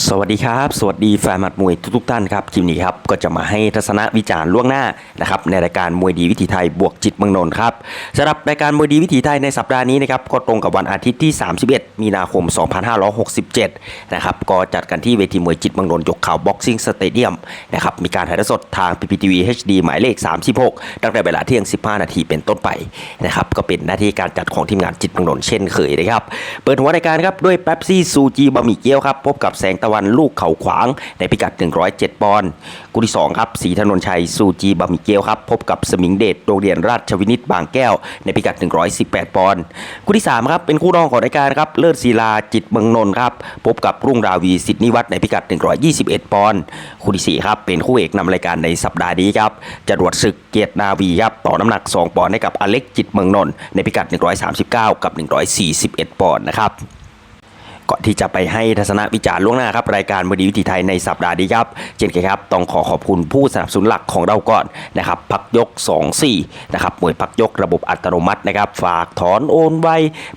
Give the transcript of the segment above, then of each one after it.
สวัสดีครับ สวัสดีแฟนหมัดมวยทุกๆท่านครับคลิปนี้ครับก็จะมาให้ทัศนวิจารณ์ล่วงหน้านะครับในรายการมวยดีวิถีไทยบวกจิตเมืองนนท์ครับสำหรับรายการมวยดีวิถีไทยในสัปดาห์นี้นะครับก็ตรงกับวันอาทิตย์ที่ 31 มีนาคม 2567 นะครับก็จัดกันที่เวทีมวยจิตเมืองนนท์ยกข่าวบ็อกซิ่งสเตเดียมนะครับมีการถ่ายทอดสดทาง PPTV HD หมายเลข 36 ตั้งแต่เวลาเที่ยง 15 นาทีเป็นต้นไปนะครับก็เป็นหน้าที่การจัดของทีมงานจิตเมืองนนท์เช่นเคยนะครับเปิดหัวรายการครับด้วยเป๊ปซี่ซูจีบะหมี่เกี๊ยวครับพบกับแสงตะวันลูกเขาขวางในพิกัด 107 ปอนด์คู่ที่ 2 ครับสีถนนชัยซูจีบะหมี่เกี๊ยวครับ พบกับสมิงเดชโรงเรียนราชวินิตบางแก้ว ในพิกัด 118 ปอนด์คู่ที่ 3 ครับ เป็นคู่รองของรายการครับ เลิศศิลาจิตเมืองนนท์ครับ พบกับรุ่งราวีสิทธินิวัฒน์ในพิกัด 121 ปอนด์คู่ที่ 4 ครับ เป็นคู่เอกนำรายการในสัปดาห์นี้ครับจรวดศึกเกียรตินาวีครับต่อน้ำหนัก 2 ปอนด์ให้กับอเล็กจิตเมืองนนท์ในพิกัด 139 กับ 141 ปอนด์นะครับ ก่อนที่จะไปให้ทัศนวิจารณ์ล่วงหน้าครับรายการมดีวิถีไทยในสัปดาห์นี้ครับเช่นเคยครับต้องขอขอบคุณผู้สนับสนุนหลักของเราก่อนนะครับพักยก 2 4นะครับมวยพักยกระบบอัตโนมัตินะครับ ฝากถอนโอนไว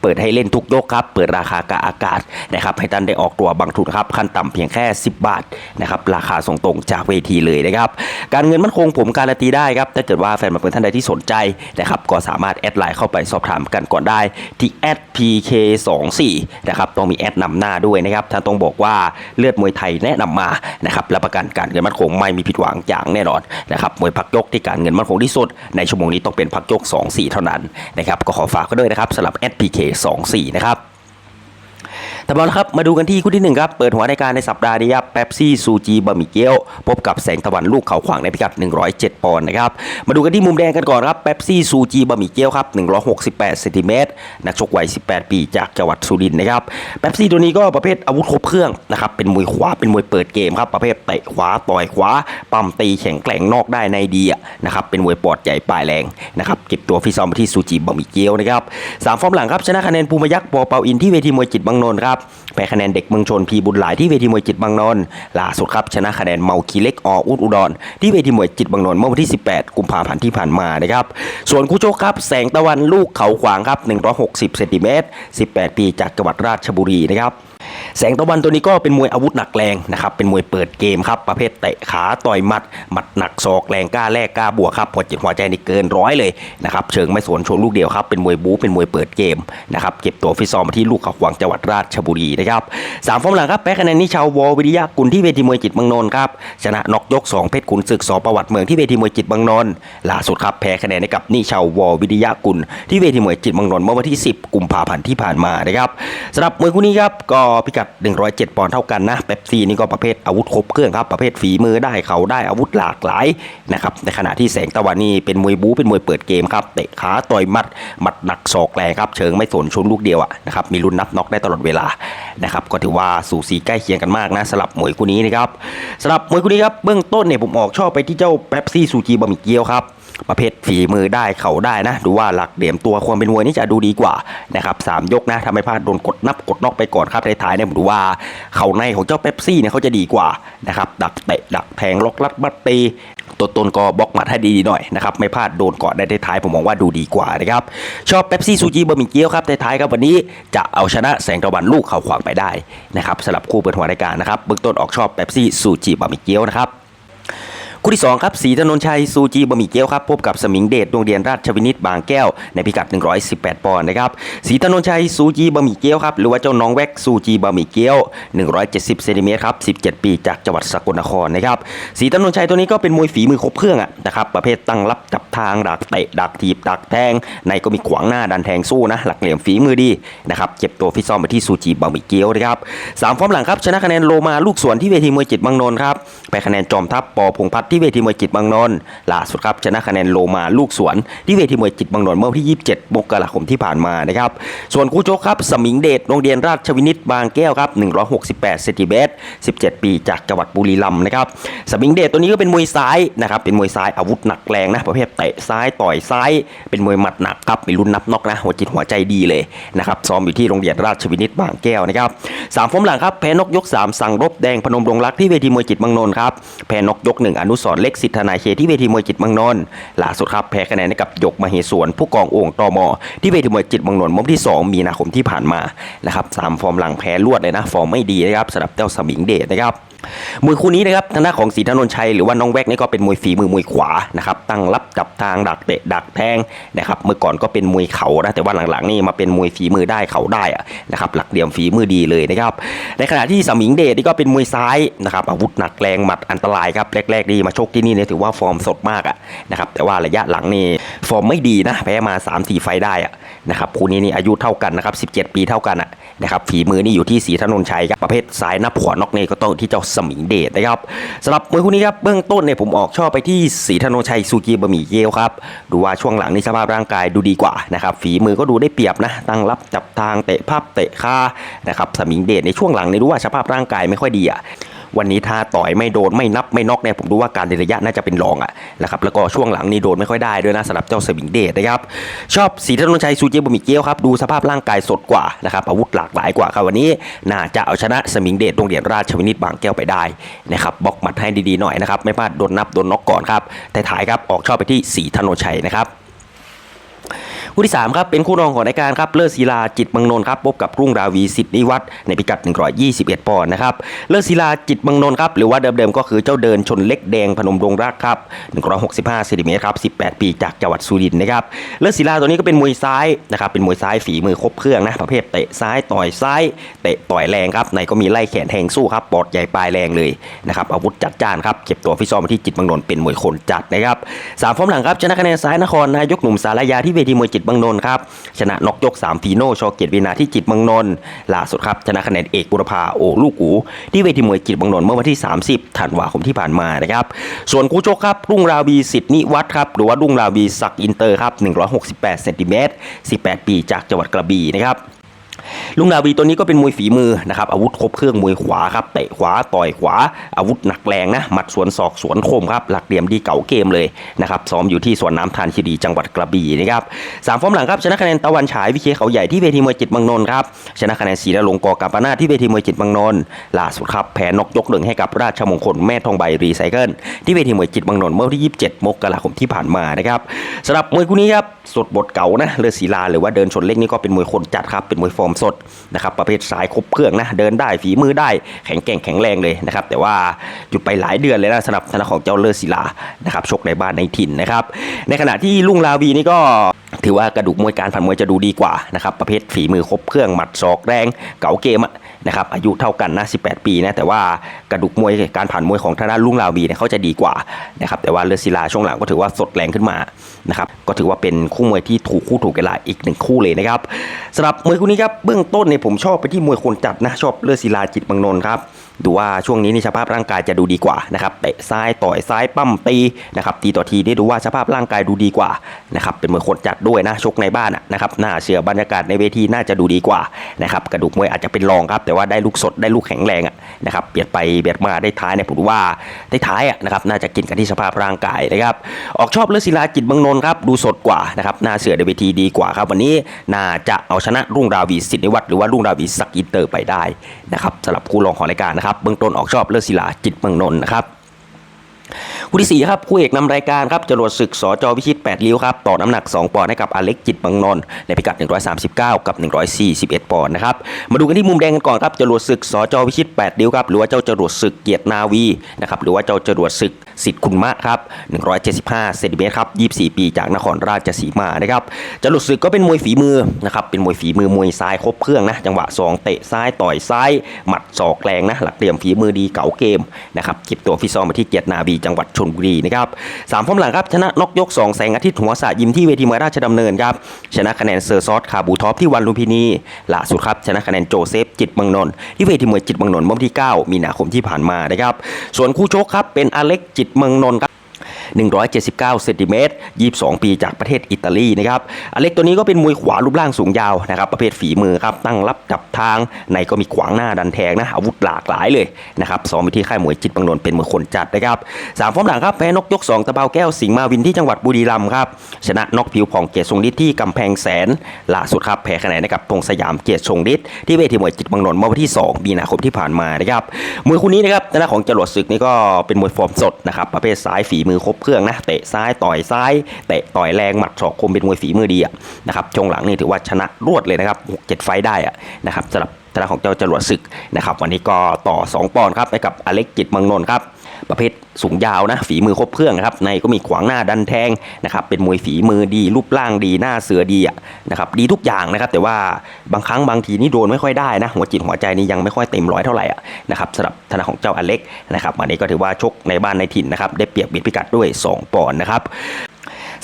เปิดให้เล่นทุกยกครับ เปิดราคากะอากาศนะครับให้ท่านได้ออกตัวบางทุนครับขั้นต่ำเพียงแค่ 10 บาทนะครับราคาส่งตรงจากเวทีเลยนะครับการเงินมั่นคงผมการันตีได้ครับถ้าเกิดว่าแฟนมาเป็นท่านใดที่สนใจนะครับก็สามารถแอดไลน์เข้าไปสอบถามกันก่อนได้ที่ @pk24 นะครับต้องมีแอดนำหน้าด้วยนะครับท่านต้องบอกว่าเลือดมวยไทยแนะนำมานะครับรับประกันการเงินมั่นคงไม่มีผิดหวังอย่างแน่นอนนะครับมวยพักยกที่การเงินมั่นคงที่สุด ในชั่วโมงนี้ต้องเป็นพักยก 2-4 เท่านั้นนะครับก็ขอฝากก็ด้วยนะครับสำหรับ SPK 24นะครับ แต่บอลครับมาดูกันที่คู่ที่หนึ่งครับ เปิดหัวรายการในสัปดาห์นี้ครับเป๊ปซี่ซูจีบะหมี่เกี๊ยว พบกับแสงตะวันลูกเขาขวางในพิกัด 107 ปอนด์นะครับ มาดูกันที่มุมแดงกันก่อนครับเป๊ปซี่ซูจีบะหมี่เกี๊ยวครับ 168เซนติเมตรนักชกวัย 18 ปีจากจังหวัดสุรินทร์นะครับเป๊ปซี่ตัวนี้ก็ประเภทอาวุธครบเครื่องนะครับเป็นมวยขวาเป็นมวยเปิดเกมครับประเภทเตะขวาต่อยขวาปั้มตีแข็งแกร่งนอกได้ในดีนะครับเป็นมวยปอดใหญ่ปลายแรงนะครับเก็บตัวฟิซอมไปที่ซูจีบะหมี่เกี๊ยวนะครับสามฟอร์มหลังครับชนะคะแนนภูมิยักษ์ปอเปาอินที่เวทีมวยจิตบางนนท์ครับแพ้คะแนนเด็กเมืองชนพีบุญหลายที่เวทีมวยจิตบางนนท์ล่าสุดครับชนะคะแนนเมาคีเล็กออุดอุดร ที่เวทีมวยจิตบางนนท์เมื่อวันที่ 18 กุมภาพันธ์ที่ผ่านมานะครับส่วนคู่โชคครับแสงตะวันลูกเขาขวางครับ 160 เซนติเมตร 18 ปีจากจังหวัดราชบุรีนะครับ แสงตะวันตัวนี้ก็เป็นมวยอาวุธหนักแรงนะครับเป็นมวยเปิดเกมครับประเภทเตะขาต่อยหมัดหมัดหนักศอกแรงกล้าแลกกล้าบวกครับพอจิตหัวใจนี่เกินร้อยเลยนะครับเชิงไม่สวนชว์ลูกเดียวครับเป็นมวยบู๊เป็นมวยเปิดเกมนะครับเก็บตัวฟิซ้อมมาที่ลูกเขาขวางจังหวัดราชบุรีนะครับสามฟอร์มหลังครับแพ้คะแนนนิชาววอวิริยะกุลที่เวทีมวยจิตเมืองนนท์ครับชนะนอกยกสองเพชรขุนศึกสอประวัติเมืองที่เวทีมวยจิตเมืองนนท์ล่าสุดครับแพ้คะแนนให้กับนิชาววอวิริยะกุลที่เวทีมวยจิตเมืองนนท์เมื่อวันที่ 10 กุมภาพันธ์ที่ผ่านมานะครับสำหรับมวยคู่นี้ครับก็พิกัด107 ปอนด์เท่ากันนะเป๊ปซี่นี่ก็ประเภทอาวุธครบเครื่องครับประเภทฝีมือได้เขาได้อาวุธหลากหลายนะครับในขณะที่แสงตะวันนี่เป็นมวยบู๊เป็นมวยเปิดเกมครับเตะขาต่อยมัดหมัดหนักศอกแรงครับเชิงไม่สนชนลูกเดียวอะนะครับมีลุ้นนับน็อกได้ตลอดเวลานะครับก็ถือว่าสูสีใกล้เคียงกันมากนะสำหรับมวยคู่นี้นะครับสำหรับมวยคู่นี้ครับเบื้องต้นเนี่ยผมออกชอบไปที่เจ้าเป๊ปซี่ซูจีบะหมี่เกี๊ยวครับประเภทฝีมือได้เขาได้นะ ดูว่าหลักเหลี่ยมตัวความเป็นมวยนี่จะดูดีกว่านะครับสามยกนะทำให้พลาดโดนกดนับกดนอกไปก่อนครับท้ายเนี่ยหรือว่าเขาในของเจ้าเป๊ปซี่เนี่ยเขาจะดีกว่านะครับดักเตะดักแทงล็อกลัดบัตตีตัวตนก็บล็อกหมัดให้ดีๆหน่อยนะครับไม่พลาดโดนก่อนได้ท้ายผมมองว่าดูดีกว่านะครับชอบเป๊ปซี่ซูจิบะหมี่เกี๊ยวครับท้ายครับวันนี้จะเอาชนะแสงตะวันลูกเขาขวางไปได้นะครับสำหรับคู่เปิดหัวรายการนะครับเบื้องต้นออกชอบเป๊ปซี่ซูจิบะหมี่เกี๊ยวนะครับ คู่ที่ 2 ครับสีถนนชัยซูจีบะหมี่เกี๊ยวครับพบกับสมิงเดชดวงเดียนราชวินิตบางแก้วในพิกัด 118 ปอนด์นะครับสีถนนชัยซูจีบะหมี่เกี๊ยวครับหรือว่าเจ้าน้องแว็กซูจีบะหมี่เกี๊ยว 170เซนติเมตรครับ17 ปีจากจังหวัดสกลนครนะครับสีถนนชัยตัวนี้ก็เป็นมวยฝีมือครบเครื่องอะนะครับประเภทตั้งรับจับทางดักเตะดักถีบดักแทงในก็มีขวางหน้าดันแทงสู้นะหลักเหลี่ยมฝีมือดีนะครับเก็บตัวฟิตซ้อมไปที่ซูจีบะหมี่เกี๊ยวนะครับสามฟอร์มหลังครับชนะคะแนนโลมาลูกสวนที่เวทีมวยจิตบางนนท์ครับแพ้คะแนนจอมทัพปอพงพัฒน์ที่เวทีมวยจิตบางนนท์ล่าสุดครับชนะคะแนนโลมาลูกสวน ที่เวทีมวยจิตบางนนท์เมื่อวันที่ 27มกราคมที่ผ่านมานะครับส่วนคู่โจกครับสมิงเดชโรงเรียนราชวินิตบางแก้วครับ168เซนติเมตร17 ปีจากจังหวัดบุรีรัมย์นะครับสมิงเดชตัวนี้ก็เป็นมวยซ้ายนะครับเป็นมวยซ้ายอาวุธหนักแรงนะประเภทเตะซ้ายต่อยซ้ายเป็นมวยหมัดหนักครับมีรุ่นนับน็อกนะหัวจิตหัวใจดีเลยนะครับซ้อมอยู่ที่โรงเรียนราชวินิตบางแก้วนะครับสามฟอร์มหลังครับแพ้นกยก 3 สั่งรบแดงพนมดงรักที่เวทีมวยจิตบางนนท์ครับแพ้นกยก 1 อนุสอนเล็กสิทธนาเคที่เวทีมวยจิตเมืองนนท์ล่าสุดครับแพ้คะแนนให้กับหยกมเหสวน ผู้กองโอ่งตอมอที่เวทีมวยจิตเมืองนนท์มื่อวันที่ 2 มีนาคมที่ผ่านมานะครับสามฟอร์มหลังแพ้รวดเลยนะ ฟอร์มไม่ดีนะครับสำหรับเจ้าสมิงเดชนะครับ มวยคู่นี้นะครับทางด้านของศรีธนนท์ชัยหรือว่าน้องแวกนี่ก็เป็นมวยฝีมือมวยขวานะครับตั้งรับจับทางดักเตะดักแทงนะครับเมื่อก่อนก็เป็นมวยเข่านะแต่ว่าหลังๆนี่มาเป็นมวยฝีมือได้เข่าได้อะนะครับหลักเหลี่ยมฝีมือดีเลยนะครับในขณะที่สมิงเดชนี่ก็เป็นมวยซ้ายนะครับอาวุธหนักแรงหมัดอันตรายครับแรกๆดีมาชกที่นี่เนี่ยถือว่าฟอร์มสดมากอะนะครับแต่ว่าระยะหลังนี่ฟอร์มไม่ดีนะแพ้มา3-4ไฟได้อะ นะครับคู่นี้นี่อายุเท่ากันนะครับ17 ปีเท่ากันอะนะครับฝีมือนี่อยู่ที่ศรีธนนท์ชัยครับประเภทซ้ายหน้าผัวนอกนี่ก็ต้องที่เจ้าสมิงเดชนะครับสำหรับมวยคู่นี้ครับเบื้องต้นเนี่ยผมออกชอบไปที่ศรีธนนท์ชัยซูจีบะหมี่เกี๊ยวครับดูว่าช่วงหลังนี่สภาพร่างกายดูดีกว่านะครับฝีมือก็ดูได้เปรียบนะตั้งรับจับทางเตะภาพเตะคานะครับสมิงเดชในช่วงหลังนี่รู้ว่าสภาพร่างกายไม่ค่อยดีอะ วันนี้ถ้าต่อยไม่โดนไม่นับไม่น็อกเนี่ยผมดูว่าการในระยะน่าจะเป็นรองอะนะครับแล้วก็ช่วงหลังนี่โดนไม่ค่อยได้ด้วยนะสำหรับเจ้าสวิงเดชนะครับชอบสีธนนชัยซูเจบะหมิเกียวครับดูสภาพร่างกายสดกว่านะครับอาวุธหลากหลายกว่าครับวันนี้น่าจะเอาชนะสมิงเดชโรงเรียนราชวินิตบางแก้วไปได้นะครับบล็อกหมัดให้ดีๆหน่อยนะครับไม่พลาดโดนนับโดนน็อกก่อนครับแต่ท้ายครับออกชอบไปที่สีธนนชัยนะครับ คู่ที่3ครับเป็นคู่รองของรายการครับเลิศศิลาจิตเมังนนท์ครับพบกับรุ่งราวีสิทธินิวัฒน์ในพิกัด 121 ปอนด์นะครับเลิศศิลาจิตเมังนนท์ครับหรือว่าเดิมๆก็คือเจ้าเดินชนเล็กแดงพนมดงรักครับ165เซนติเมตรครับ18 ปีจากจังหวัดสุรินทร์นะครับเลิศศิลาตัวนี้ก็เป็นมวยซ้ายนะครับเป็นมวยซ้ายฝีมือครบเครื่องนะประเภทเตะซ้ายต่อยซ้ายเตะต่อยแรงครับในก็มีไล่แขนแทงสู้ครับปอดใหญ่ปลายแรงเลยนะครับอาวุธจัดจ้านครับเก็บตัวฟิซ้อมที่จิตเมังนนท์เป็นมวยคนจัดนะครับสามฟอร์มหลังครับชนะคะแนนซ้ายนครนายกหนุ่มสารยาที่เวทีมวยจิตบังนนท์ครับชนะนกยก 3 ฟีโนโชเกียรติวินาที่จิตบังนนท์ล่าสุดครับชนะคะแนนเอกบุรพาโอลูกหูที่เวทีมวยจิตบังนนท์เมื่อวันที่ 30 ธันวาคมที่ผ่านมานะครับส่วนคู่ชกครับรุ่งราวีสิทธินิวัฒน์ครับหรือว่ารุ่งราวีศักอินเตอร์ครับ168เซนติเมตร18 ปีจากจังหวัดกระบี่นะครับ ลุงนาวีตัวนี้ก็เป็นมวยฝีมือนะครับอาวุธครบเครื่องมวยขวาครับเตะขวาต่อยขวา อาวุธหนักแรงนะหมัดสวนศอกสวนคมครับหลักเหลี่ยมดีเก่าเกมเลยนะครับซ้อมอยู่ที่สวนน้ำทานคีรีจังหวัดกระบี่นะครับสามฟอร์มหลังครับชนะคะแนนตะวันฉายวิเคเขาใหญ่ที่เวทีมวยจิตเมังนนท์ครับชนะคะแนนศรีละลงกอกาปนาที่เวทีมวยจิตเมังนนท์ล่าสุดครับแพ้นกยกหนึ่งให้กับราชมงคลแม่ทองใบรีไซเคิลที่เวทีมวยจิตเมังนนท์เมื่อวันที่ 27 มกราคมที่ผ่านมานะครับสำหรับมวยคู่นี้ครับสดบทเก่านะเลือดศิลาหรือว่าเดินชนเล็กนี่ก็เป็นมวยคนจัดครับเป็นมวยฟอร์มสดนะครับประเภทสายครบเครื่องนะเดินได้ฝีมือได้แข็งแกร่งแข็งแรงเลยนะครับแต่ว่าหยุดไปหลายเดือนเลยนะสำหรับธนาของเจ้าเลือดศิลานะครับชกในบ้านในถิ่นนะครับในขณะที่ลุงลาวีนี่ก็ถือว่ากระดูกมวยการผ่านมวยจะดูดีกว่านะครับประเภทฝีมือครบเครื่องหมัดศอกแรงเก๋าเกมอะ นะครับอายุเท่ากันนะ 18 ปีนะแต่ว่ากระดูกมวยการผ่านมวยของทางด้านลุงลาวีเนี่ยเขาจะดีกว่านะครับแต่ว่าเลือศิลาช่วงหลังก็ถือว่าสดแรงขึ้นมานะครับก็ถือว่าเป็นคู่มวยที่ถูกคู่ถูกเวลาอีกหนึ่งคู่เลยนะครับสำหรับมวยคู่นี้ครับเบื้องต้นเนี่ยผมชอบไปที่มวยคนจัดนะชอบเลือศิลาจิตบังนนท์ครับ ดูว่าช่วงนี้นี่สภาพร่างกายจะดูดีกว่านะครับเตะซ้ายต่อยซ้ายปั้มตีนะครับตีต่อทีนี่ดูว่าสภาพร่างกายดูดีกว่านะครับเป็นมวยคนจัดด้วยนะชกในบ้านนะครับน่าเชื่อบรรยากาศในเวทีน่าจะดูดีกว่านะครับกระดูกมวยอาจจะเป็นรองครับแต่ว่าได้ลูกสดได้ลูกแข็งแรงนะครับเบียดไปเบียดมาได้ท้ายเนี่ยผมว่าได้ท้ายนะครับน่าจะกินกันที่สภาพร่างกายนะครับออกชอบเลือดศิลาจิตเมืองนนท์ครับดูสดกว่านะครับน่าเชื่อในเวทีดีกว่าครับวันนี้น่าจะเอาชนะรุ่งราวีสิทธินิวัฒน์หรือว่ารุ่งราวีสักอินเตอร์ไปได้นะครับสำหรับคู่รองของรายการนะครับเบื้องต้นออกชอบเลือดศิลาจิตเมืองนนท์นะครับคู่ที่4ครับคู่เอกนำรายการครับจรวดศึกสจวิชิต8ริ้วครับต่อน้ำหนัก 2 ปอนด์ให้กับอเล็กจิตเมังนนท์ในพิกัด 139 กับ 141 ปอนด์นะครับมาดูกันที่มุมแดงกันก่อนครับจรวดศึกสจวิชิต8ริ้วครับหรือว่าเจ้าจรวดศึกเกียรตินาวีนะครับหรือว่าเจ้าจรวดศึกสิทธิ์คุณมะครับ175เซนติเมตรครับ24 ปีจากนครราชสีมานะครับจรวดศึกก็เป็นมวยฝีมือนะครับเป็นมวยฝีมือมวยซ้ายครบเครื่องนะจังหวะ2เตะซ้ายต่อยซ้ายหมัดศอกแรงนะหลักเหลี่ยมฝีมือดีเก๋าเกมนะครับเก็บตัวฟิซ้อมมาที่เกียรตินาวีจังหวัดชลบุรีนะครับสามฟอร์มหลังครับชนะนกยก 2 แสงอาทิตย์หัวสะยิมที่เวทีมวยราชดำเนินครับชนะคะแนนเซอร์ซอสคาบูท็อปที่วันลุมพินีล่าสุดครับชนะคะแนนโจเซฟจิตบังนนท์ที่เวทีมวยจิตบังนนท์เมื่อที่ 9 มีนาคมที่ผ่านมานะครับส่วนคู่ชกครับเป็นอเล็กจิตเมืองนนท์ครับ 179เซนติเมตร22 ปีจากประเทศอิตาลีนะครับอเล็กตัวนี้ก็เป็นมวยขวารูปร่างสูงยาวนะครับประเภทฝีมือครับตั้งรับจับทางในก็มีขวางหน้าดันแทงนะอาวุธหลากหลายเลยนะครับซ้อมอยู่ที่ค่ายมวยจิตบางนนเป็นมือคนจัดนะครับสามฟอร์มหลังครับแพ้นกยก2ตะเบาแก้วสิงห์มาวินที่จังหวัดบุรีรัมย์ครับชนะนกผิวผ่องเกียรติทรงฤทธิ์ที่กำแพงแสนล่าสุดครับแพ้คะแนนให้กับพงสยามเกียรติทรงฤทธิ์ที่เวทีมวยจิตบางนนเมื่อวันที่ 2 มีนาคมที่ผ่านมานะครับมวยคู่นี้นะครับหน้าของจรวดศึกนี่ก็เป็นมวยฟอร์มสดนะครับประเภทซ้ายฝีมือครบเครื่องนะเตะซ้ายต่อยซ้ายเตะต่อยแรงหมัดศอกคมเป็นมวยฝีมือดีอะนะครับช่วงหลังนี่ถือว่าชนะรวดเลยนะครับหกเจ็ดไฟได้อะนะครับสำหรับทางของเจ้าจรวดศึกนะครับวันนี้ก็ต่อ 2 ปอนด์ครับไปกับอเล็กจิตมังนนท์ครับ ประเภทสูงยาวนะ ฝีมือครบเครื่องนะครับในก็มีขวางหน้าดันแทงนะครับเป็นมวยฝีมือดีรูปร่างดีหน้าเสือดีอะนะครับดีทุกอย่างนะครับ แต่ว่าบางครั้งบางทีนี่โดนไม่ค่อยได้นะหัวจิตหัวใจนี่ยังไม่ค่อยเต็มร้อยเท่าไหร่อะนะครับสำหรับธนาของเจ้าอเล็กนะครับวันนี้ก็ถือว่าชกในบ้านในถิ่นนะครับได้เปรียบบิดพิกัดด้วย 2 ปอนด์นะครับ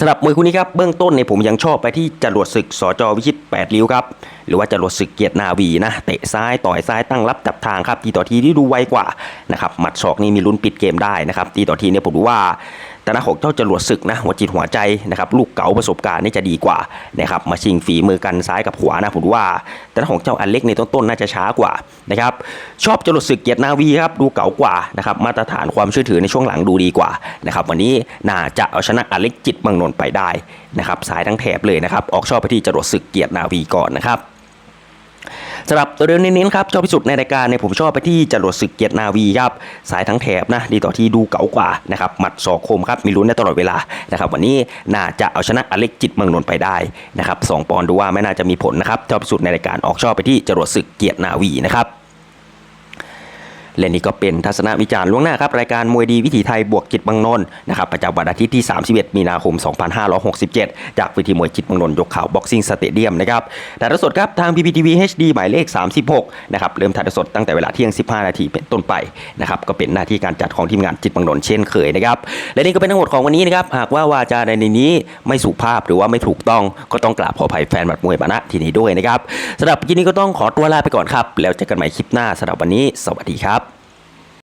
สำหรับมวยคู่นี้ครับเบื้องต้นเนี่ยผมยังชอบไปที่จรวดศึกสจวิชิต8ริ้วครับหรือว่าจรวดศึกเกียรตินาวีนะเตะซ้ายต่อยซ้ายตั้งรับจับทางครับทีต่อทีที่ดูไวกว่านะครับหมัดศอกนี่มีลุ้นปิดเกมได้นะครับทีต่อทีเนี่ยผมดูว่า แต่ละของเจ้าจรวดศึกนะหัวจิตหัวใจนะครับลูกเก๋าประสบการณ์นี่จะดีกว่านะครับมาชิงฝีมือกันซ้ายกับขวานะผมว่า แต่ละของเจ้าอันเล็กในต้นๆน่าจะช้ากว่านะครับชอบจรวดศึกเกียรตินาวีครับดูเก๋ากว่านะครับมาตรฐานความเชื่อถือในช่วงหลังดูดีกว่านะครับวันนี้น่าจะเอาชนะอันเล็กจิตเมืองนนไปได้นะครับสายทั้งแถบเลยนะครับออกชอบไปที่จรวดศึกเกียรตินาวีก่อนนะครับ สำหรับตัวเดินเน้นๆครับชอบที่สุดในรายการเนี่ยผมชอบไปที่จรวดศึกเกียรตินาวีครับสายทั้งแถบนะดีต่อที่ดูเก๋ากว่านะครับหมัดศอกคมครับมีลุ้นได้ตลอดเวลานะครับวันนี้น่าจะเอาชนะอเล็กจิตเมืองนนท์ไปได้นะครับสองปอนด์ดูว่าไม่น่าจะมีผลนะครับชอบที่สุดในรายการออกชอบไปที่จรวดศึกเกียรตินาวีนะครับ และนี่ก็เป็นทัศนวิจารณ์ล่วงหน้าครับรายการมวยดีวิถีไทยบวกจิตบางนนนะครับประจำวันอาทิตย์ที่ 31 มีนาคม 2567 จากวิธีมวยจิตบางนนยกข่าวบ็อกซิ่งสเตเดียมนะครับถ่ายทอดสดครับทาง PPTV HD หมายเลข 36 นะครับเริ่มถ่ายทอดสดตั้งแต่เวลาเที่ยง 15 นาทีเป็นต้นไปนะครับก็เป็นหน้าที่การจัดของทีมงานจิตบางนนเช่นเคยนะครับและนี่ก็เป็นทั้งหมดของวันนี้นะครับหากว่าวาจาในนี้ไม่สุภาพหรือว่าไม่ถูกต้องก็ต้องกราบขออภัยแฟนบัดมวยมาณที่นี้ด้วยนะครับสำหรับคลิปนี้ก็ต้องขอตัวลาไปก่อนครับ แล้วเจอกันใหม่คลิปหน้าสำหรับวันนี้ สวัสดีครับ